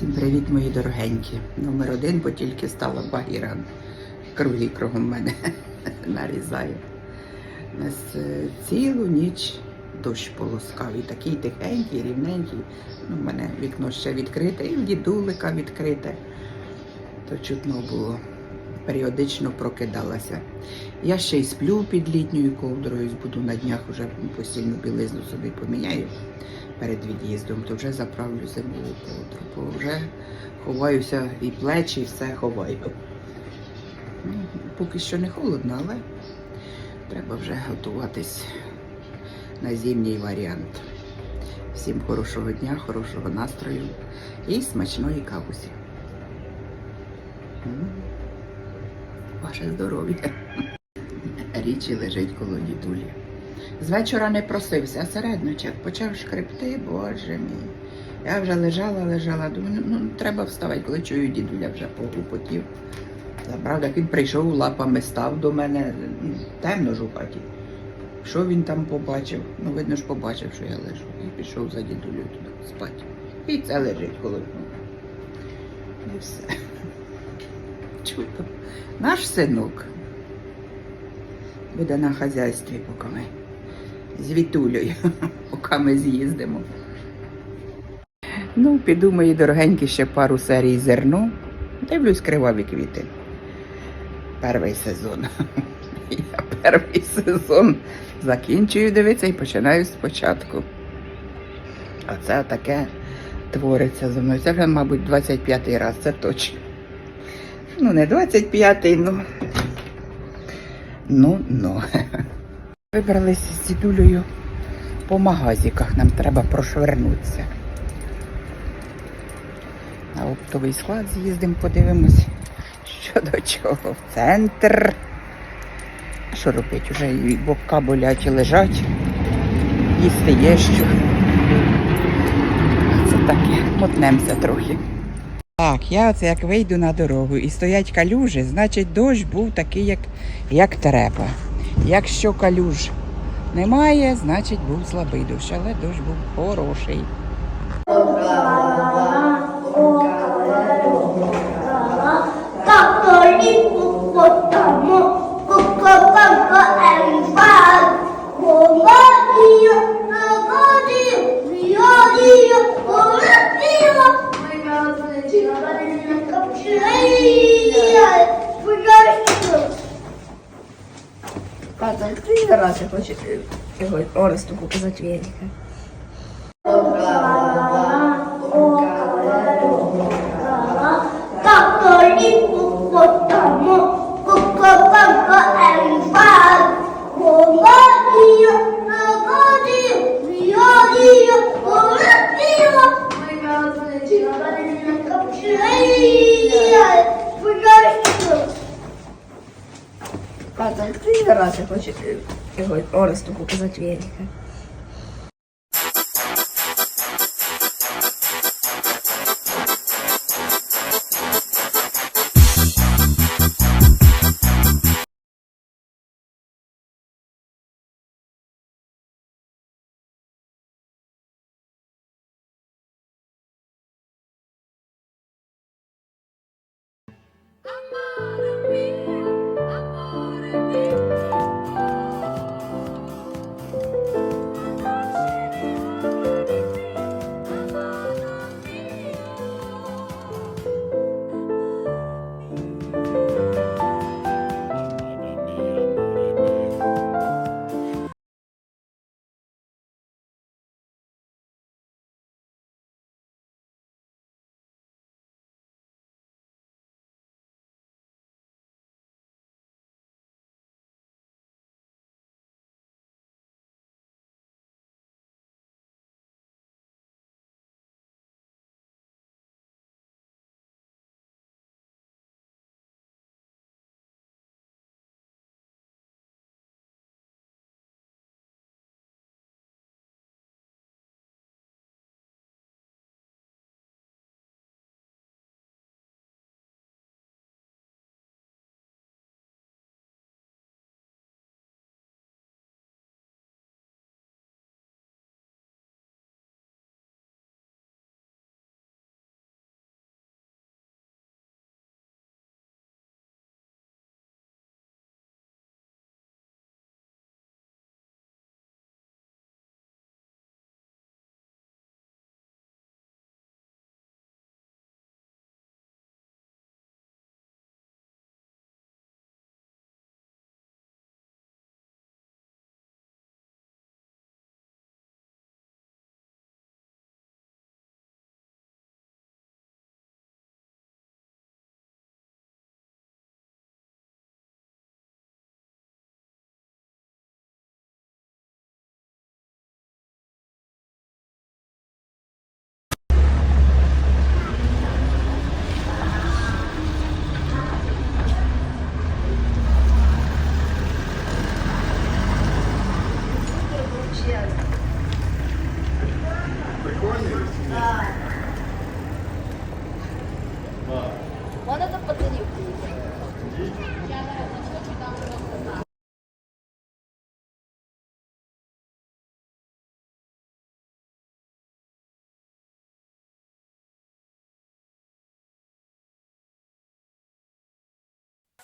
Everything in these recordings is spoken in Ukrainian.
Всім привіт, мої дорогенькі. Номер один, бо тільки стала Багіра. Круги кругом мене нарізає. Нас е, цілу ніч дощ полоскав. І такий тихенький, рівненький. Ну, у мене вікно ще відкрите, і дідулика відкрите. То чутно було. Періодично прокидалася. Я ще й сплю під літньою ковдрою, буду на днях вже постільну білизну собі поміняю перед від'їздом, то вже заправлю зимову ковдру, бо вже ховаюся і плечі, і все ховаю. Ну, поки що не холодно, але треба вже готуватись на зимній варіант. Всім хорошого дня, хорошого настрою і смачної кавусі. Ваше здоров'я. Річі лежить коло дідулі. З вечора не просився, а середньочек почав шкребти, боже мій. Я вже лежала, лежала, думаю, ну, ну треба вставати, коли чую дідуля вже погупотів. Забрав, як він прийшов, лапами став до мене, ну, темно ж у хаті. Що він там побачив? Ну, видно ж побачив, що я лежу. І пішов за дідулею туди спати. І це лежить нього. І все. Чудо. Наш синок буде на хазяйстві, поки ми з поки ми з'їздимо. Ну, піду, мої дорогенькі, ще пару серій зерно. Дивлюсь криваві квіти. Перший сезон. Я перший сезон закінчую дивитися і починаю спочатку. А це таке твориться зі мною. Це вже, мабуть, 25-й раз, це точно. Ну, не 25-й, ну. Ну, ну. Вибралися з дідулею по магазиках. Нам треба прошвернутися. На оптовий склад з'їздимо, подивимось, що до чого. В центр. А що робити? Уже і бока болять і лежать. Їсти є що. Це таке, мотнемося трохи. Так, я оце як вийду на дорогу і стоять калюжі, значить дощ був такий, як, як треба. Якщо калюж немає, значить був слабий дощ, але дощ був хороший. Я хочу його Оресту показати велика. Ništa rače, hoćete... Evo, ona se tu pokazati vijednika.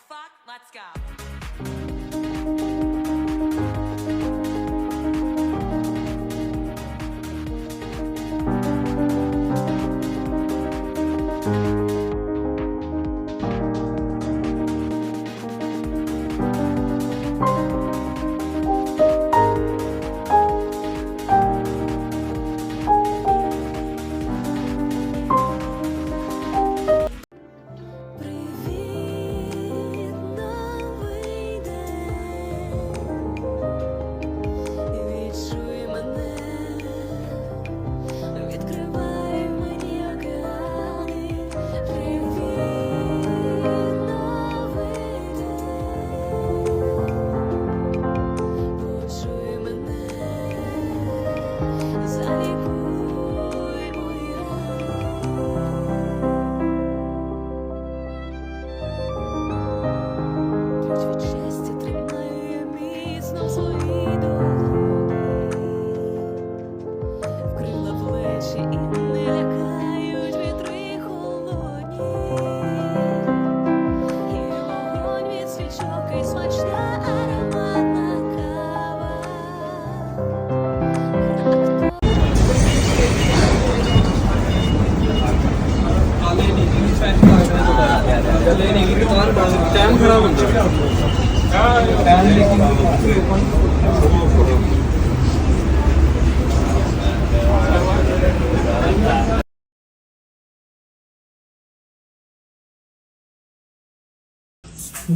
Fuck? Let's go.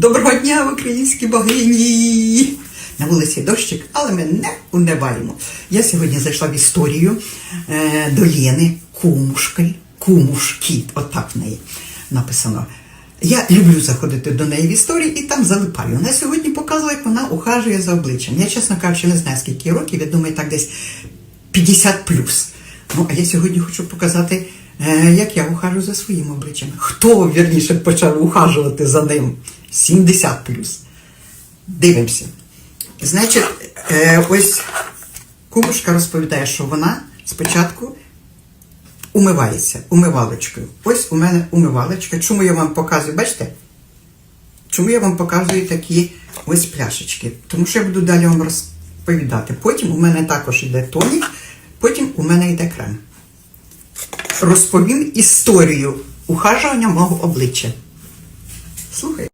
Доброго дня, українські богині! На вулиці дощик, але ми не уневаємо. Я сьогодні зайшла в історію е, до Лєни Кумушки. Кумушки, отак в неї написано. Я люблю заходити до неї в історії і там залипаю. Вона сьогодні показує, як вона ухажує за обличчям. Я, чесно кажучи, не знаю, скільки років, я думаю, так десь 50 плюс. Ну, а я сьогодні хочу показати, е, як я ухажу за своїм обличчям. Хто, вірніше, почав ухажувати за ним? 70 плюс. Дивимося. Значить, е, ось кумушка розповідає, що вона спочатку умивається умивалочкою. Ось у мене умивалочка. Чому я вам показую? Бачите? Чому я вам показую такі ось пляшечки? Тому що я буду далі вам розповідати. Потім у мене також йде тонік, потім у мене йде крем. Розповім історію ухажування мого обличчя. Слухай.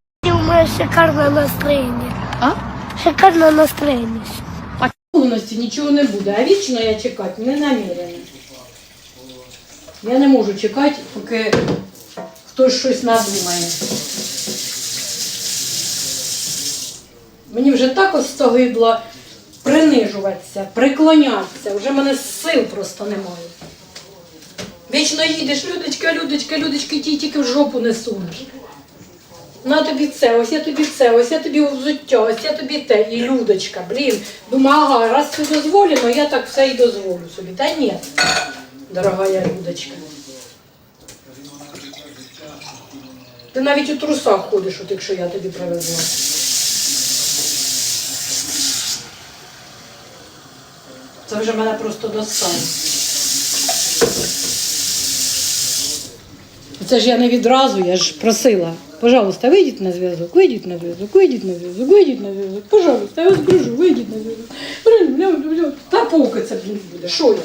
Мене шикарне настроєння. А? Шикарне настроєння. Повністю нічого не буде, а вічно я чекати не намірена. Я не можу чекати, поки хтось щось надумає. Мені вже так остогидло принижуватися, приклонятися. Вже мене сил просто немає. Вічно їдеш, Людочка, Людочка, Людочка, ті тільки в жопу не сунеш. На тобі це, ось я тобі це, ось я тобі взуття, ось я тобі те. І Людочка, блін. Думаю, ага, раз це дозволено, я так все і дозволю собі. Та ні, дорога Людочка. Ти навіть у трусах ходиш, от якщо я тобі привезла. Це вже мене просто достало. Це ж я не відразу, я ж просила. Пожалуйста, вийдіть на зв'язок, вийдіть на зв'язок, вийдіть на зв'язок, вийдіть на зв'язок. Пожалуйста, я вас прошу, вийдіть на зв'язок. Та поки це блін, буде. Що я?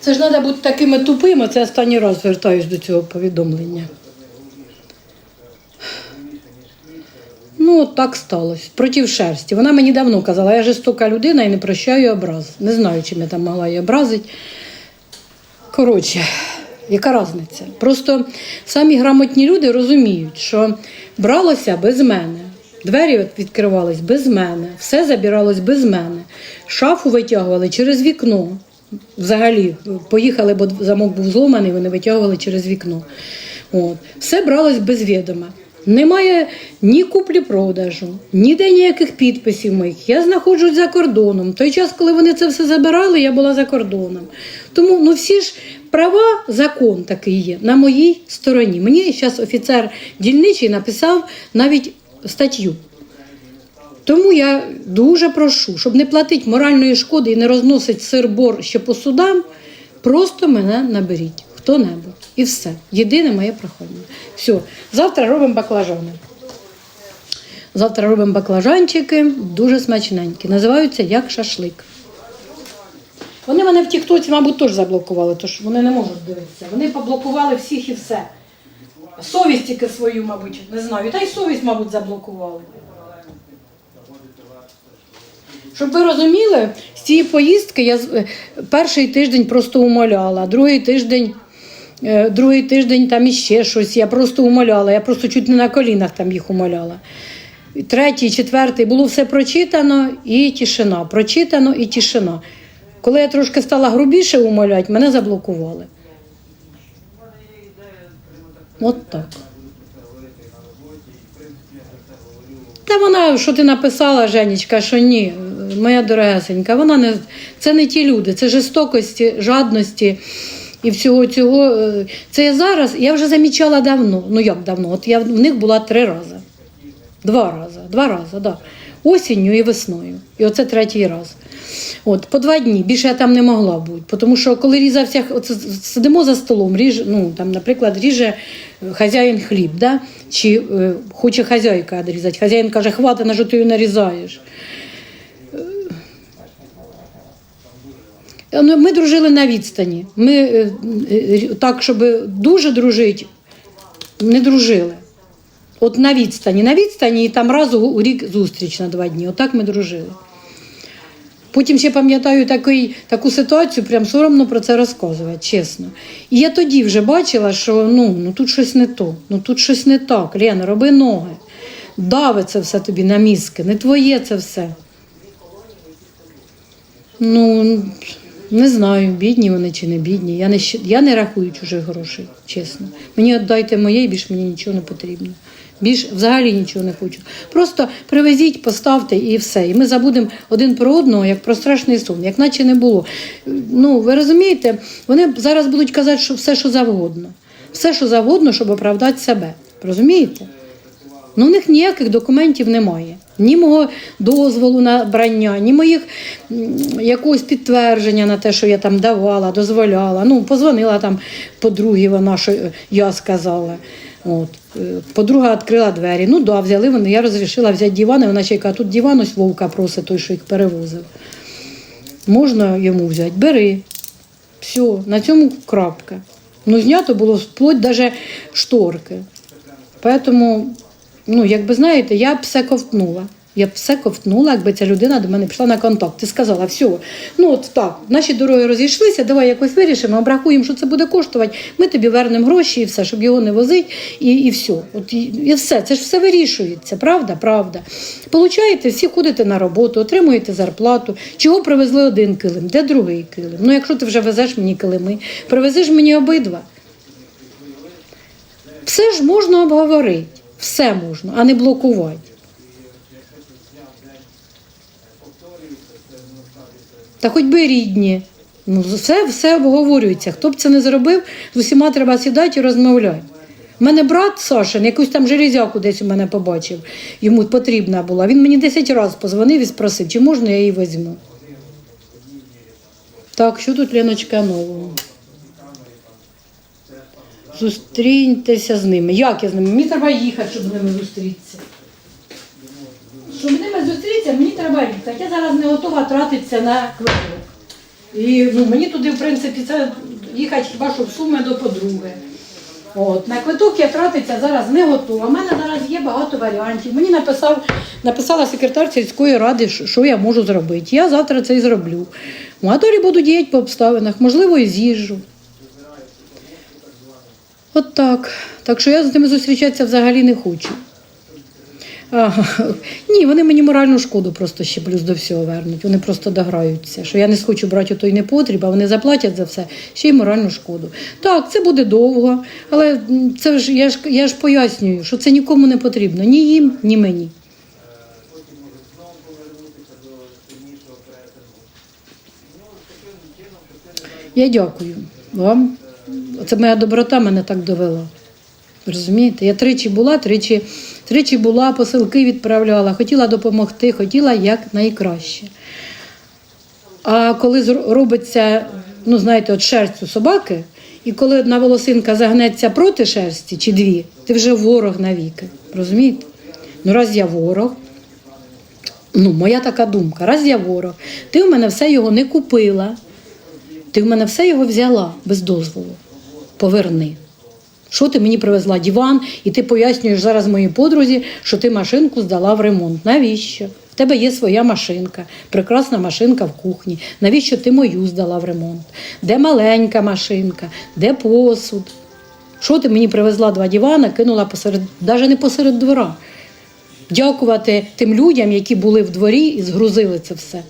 Це ж треба бути такими тупими, це останній раз звертаюсь до цього повідомлення. Ну, так сталося. Проти шерсті. Вона мені давно казала, я жорстока людина і не прощаю образ. Не знаю, чим я там могла її образити. Коротше, яка різниця? Просто самі грамотні люди розуміють, що бралося без мене. Двері відкривались без мене, все забиралось без мене. Шафу витягували через вікно. Взагалі, поїхали, бо замок був зломаний, вони витягували через вікно. От. Все бралось без відома. Немає ні куплі-продажу, ніде ніяких підписів моїх. Я знаходжусь за кордоном. Той час, коли вони це все забирали, я була за кордоном. Тому ну всі ж права, закон такий є на моїй стороні. Мені зараз офіцер дільничий написав навіть статтю. Тому я дуже прошу, щоб не платити моральної шкоди і не розносити сир-бор ще по судам, просто мене наберіть. Хто-небудь. І все. Єдине моє прохання. Все. Завтра робимо баклажани. Завтра робимо баклажанчики, дуже смачненькі. Називаються як шашлик. Вони мене в Тіктоці, мабуть, теж заблокували, тож вони не можуть дивитися. Вони поблокували всіх і все. Совість тільки свою, мабуть, не знаю. Та й совість, мабуть, заблокували. Щоб ви розуміли, з цієї поїздки я перший тиждень просто умоляла, другий тиждень, другий тиждень там іще щось. Я просто умоляла, я просто чуть не на колінах там їх умоляла. Третій, четвертий було все прочитано і тишина. Прочитано і тишина. Коли я трошки стала грубіше умоляти, мене заблокували. От так. Та вона, що ти написала, Женечка, що ні, моя дорогесенька, вона не це не ті люди, це жорстокості, жадності і всього цього. е, Це я зараз, я вже замічала давно. Ну як давно? От я в них була три рази. Два рази, два рази. Да. Осінню і весною. І оце третій раз. От, по два дні. Більше я там не могла бути. Тому що коли різався, оце, сидимо за столом, ріж, ну, там, наприклад, ріже е, хазяїн хліб, да? чи е, хоче хазяйка відрізати. Хазяїн каже, хвати, на що ти її нарізаєш. Е, ну, Ми дружили на відстані. Ми е, е, так, щоб дуже дружити, не дружили. От на відстані, на відстані і там раз у рік зустріч на два дні. Отак ми дружили. Потім ще пам'ятаю такий, таку ситуацію, прям соромно про це розказувати, чесно. І я тоді вже бачила, що ну, ну тут щось не то, ну тут щось не так. Лена, роби ноги. Дави це все тобі на мізки, не твоє це все. Ну, не знаю, бідні вони чи не бідні. Я не, я не рахую чужих грошей, чесно. Мені віддайте моє, і більше мені нічого не потрібно. Більш взагалі нічого не хочу. Просто привезіть, поставте і все. І ми забудемо один про одного, як про страшний сон, як наче не було. Ну, ви розумієте, вони зараз будуть казати, що все, що завгодно. Все, що завгодно, щоб оправдати себе. Розумієте? Ну, у них ніяких документів немає. Ні мого дозволу на брання, ні моїх якогось підтвердження на те, що я там давала, дозволяла. Ну, позвонила там подругі, вона що я сказала. От. е, Подруга відкрила двері. Ну да, взяли вони. Я розрішила взяти диван, і вона ще яка тут диван, ось вовка просить той, що їх перевозив. Можна йому взяти, бери. Все, на цьому крапка. Ну, знято було вплоть даже шторки. Поэтому, ну, якби знаєте, я все ковтнула. Я б все ковтнула, якби ця людина до мене пішла на контакт. Ти сказала, все, ну от так, наші дороги розійшлися, давай якось вирішимо, обрахуємо, що це буде коштувати. Ми тобі вернемо гроші і все, щоб його не возити, і, і все. От і, і все. Це ж все вирішується, правда? Правда. Получаєте, всі ходите на роботу, отримуєте зарплату. Чого привезли один килим? Де другий килим? Ну, якщо ти вже везеш мені килими, привези ж мені обидва. Все ж можна обговорити, все можна, а не блокувати. Та хоч би рідні. Ну, все, все обговорюється. Хто б це не зробив, з усіма треба сідати і розмовляти. У мене брат Сашин, якусь там железяку десь у мене побачив, йому потрібна була. Він мені 10 разів позвонив і спросив, чи можна я її візьму. Так, що тут Леночка нового? Зустріньтеся з ними. Як я з ними? Мені треба їхати, щоб з ними зустрітися. Щоб з ними зустрітися, мені треба їхати. Я зараз не готова тратитися на квиток. І ну, мені туди, в принципі, це їхати хіба що в суми до подруги. От, на квиток я тратитися зараз не готова. У мене зараз є багато варіантів. Мені написав, написала секретар сільської ради, що я можу зробити. Я завтра це і зроблю. Далі буду діяти по обставинах, можливо, і з'їжджу. От так. Так що я з ними зустрічатися взагалі не хочу. Ага. Ні, вони мені моральну шкоду просто ще плюс до всього вернуть. Вони просто дограються. Що я не схочу брати той непотріб, а вони заплатять за все, ще й моральну шкоду. Так, це буде довго, але це ж я ж я ж пояснюю, що це нікому не потрібно. Ні їм, ні мені. Я дякую вам. Це моя доброта мене так довела. Розумієте? Я тричі була, тричі, тричі була, посилки відправляла, хотіла допомогти, хотіла як найкраще. А коли робиться, ну знаєте, от шерсть у собаки, і коли одна волосинка загнеться проти шерсті чи дві, ти вже ворог навіки. Розумієте? Ну, раз я ворог, ну, моя така думка, раз я ворог, ти в мене все його не купила, ти в мене все його взяла без дозволу. Поверни. Що ти мені привезла диван, і ти пояснюєш зараз моїй подрузі, що ти машинку здала в ремонт. Навіщо? В тебе є своя машинка, прекрасна машинка в кухні. Навіщо ти мою здала в ремонт? Де маленька машинка, де посуд? Що ти мені привезла два дивана, кинула посеред, навіть не посеред двора. Дякувати тим людям, які були в дворі і згрузили це все.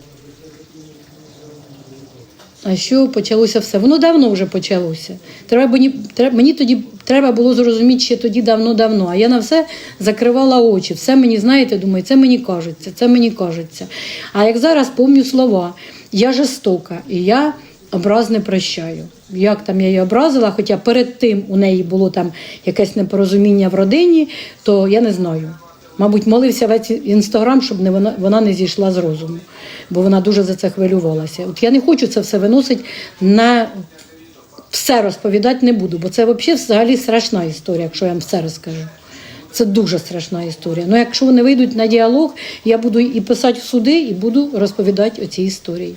А що почалося все? Воно давно вже почалося. Треба мені, треба, мені тоді треба було зрозуміти ще тоді давно-давно. А я на все закривала очі. Все мені, знаєте, думаю, це мені кажеться, це мені кажеться. А як зараз помню слова, я жорстока і я образ не прощаю. Як там я її образила, хоча перед тим у неї було там якесь непорозуміння в родині, то я не знаю. Мабуть, молився весь інстаграм, щоб не вона, вона не зійшла з розуму, бо вона дуже за це хвилювалася. От я не хочу це все виносити на все розповідати не буду, бо це взагалі взагалі страшна історія, якщо я вам все розкажу. Це дуже страшна історія. Ну, якщо вони вийдуть на діалог, я буду і писати в суди, і буду розповідати оці історії.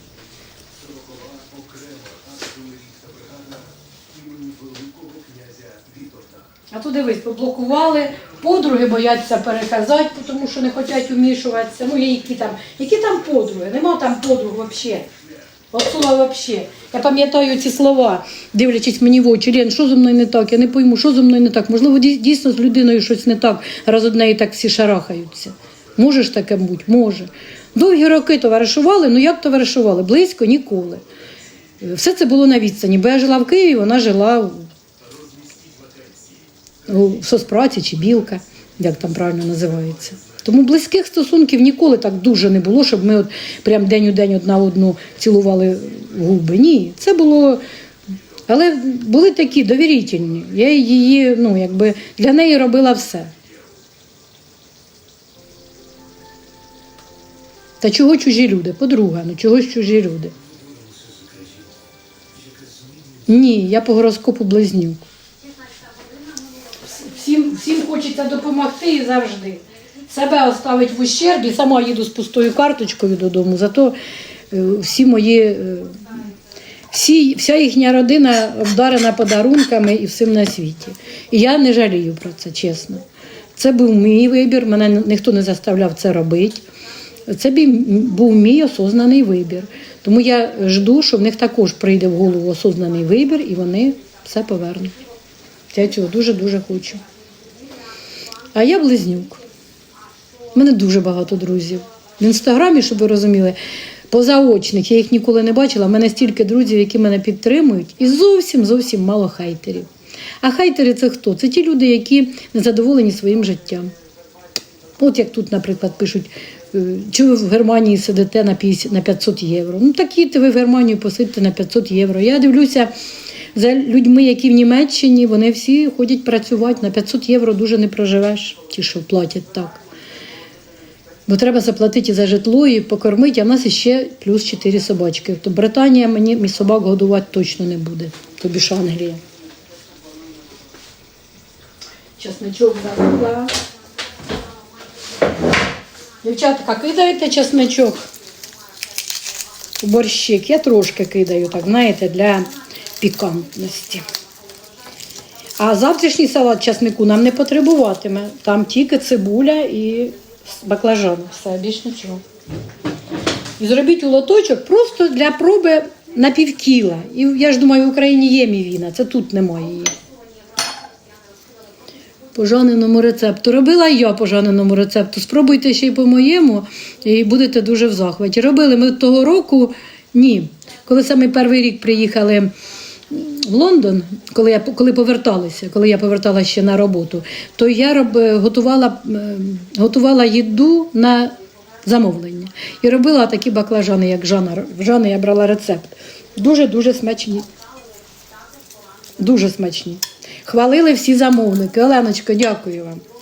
А то дивись, поблокували, подруги бояться переказати, тому що не хочуть вмішуватися. Ну, які там, які там подруги? Нема там подруг взагалі. От слова взагалі. Я пам'ятаю ці слова, дивлячись мені в очі, Лен, що зі мною не так? Я не пойму, що зі мною не так. Можливо, дійсно з людиною щось не так, раз од неї так всі шарахаються. Може ж таке бути? Може. Довгі роки товаришували, ну як товаришували? Близько ніколи. Все це було на відстані, бо я жила в Києві, вона жила у у соцпраці чи білка, як там правильно називається. Тому близьких стосунків ніколи так дуже не було, щоб ми от прям день у день одна одну цілували губи. Ні, це було. Але були такі довірительні. Я її, ну, якби для неї робила все. Та чого чужі люди? Подруга, ну чого ж чужі люди? Ні, я по гороскопу близнюк. Хочеться допомогти і завжди. Себе оставить в ущербі, сама їду з пустою карточкою додому, зато е, всі мої, е, всі, вся їхня родина обдарена подарунками і всім на світі. І я не жалію про це, чесно. Це був мій вибір, мене ніхто не заставляв це робити. Це був мій осознаний вибір. Тому я жду, що в них також прийде в голову осознаний вибір і вони все повернуть. Я цього дуже-дуже хочу. А я близнюк. У мене дуже багато друзів. В інстаграмі, щоб ви розуміли, позаочних, я їх ніколи не бачила. У мене стільки друзів, які мене підтримують, і зовсім зовсім мало хейтерів. А хейтери це хто? Це ті люди, які не задоволені своїм життям. От як тут, наприклад, пишуть, е, чи ви в Германії сидите на 50 500 євро. Ну так їдьте ви в Германію, посидьте на 500 євро. Я дивлюся за людьми, які в Німеччині, вони всі ходять працювати. На 500 євро дуже не проживеш, ті, що платять так. Бо треба заплатити за житло і покормити, а в нас ще плюс 4 собачки. То Британія мені мій собак годувати точно не буде. Тобі ж Англія. Чесничок забула. Дівчатка, кидаєте чесничок у борщик? Я трошки кидаю, так, знаєте, для пікантності. А завтрашній салат часнику нам не потребуватиме. Там тільки цибуля і баклажани. Все, більш нічого. І зробіть у лоточок просто для проби на півкіла. І я ж думаю, в Україні є мівіна, це тут немає її. По Жаниному рецепту. Робила я по Жаниному рецепту. Спробуйте ще й по моєму, і будете дуже в захваті. Робили ми того року, ні. Коли саме перший рік приїхали в Лондон, коли я коли поверталася, коли я поверталася ще на роботу, то я роб, готувала, е, готувала їду на замовлення. І робила такі баклажани, як Жанна. В я брала рецепт. Дуже-дуже смачні. Дуже смачні. Хвалили всі замовники. Оленочко, дякую вам.